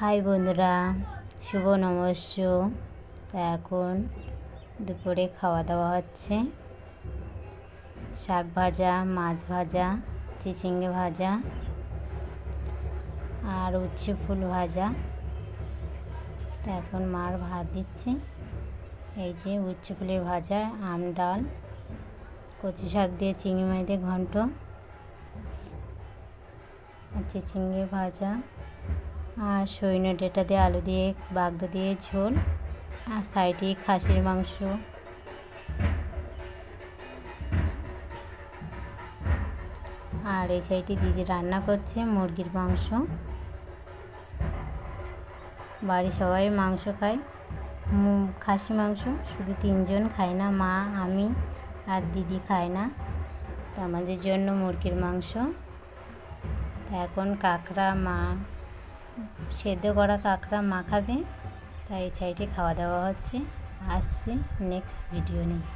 High বন্ধুরা, শুভ নমস্য। এখন দুপুরে খাওয়া দাওয়া হচ্ছে। শাক ভাজা, মাছ ভাজা, চিচিঙ্গে ভাজা আর উচ্ছে ফুল ভাজা। তা এখন মার ভাত দিচ্ছি। এই যে উচ্ছে ফুলের ভাজা, আম, ডাল, কচু শাক দিয়ে, চিংড়ি মাছ দিয়ে ঘন্ট, আর চিচিঙ্গে ভাজা। আর সৈন্য ডেটা দিয়ে আলু দিয়ে, বাগদা দিয়ে ঝোল আর সাইডে খাসির মাংস। আর এই সাইডে দিদি রান্না করছে মুরগির মাংস। বাড়ির সবাই মাংস খায়। খাসি মাংস শুধু তিনজন খায় না, মা, আমি আর দিদি খায় না। তো আমাদের জন্য মুরগির মাংস। এখন কাঁকড়া, মা সেদ্ধ করা কাঁকড়া মাখাবে তাই এই সাইডে খাওয়া দাওয়া হচ্ছে। আসছি নেক্সট ভিডিও নিয়ে।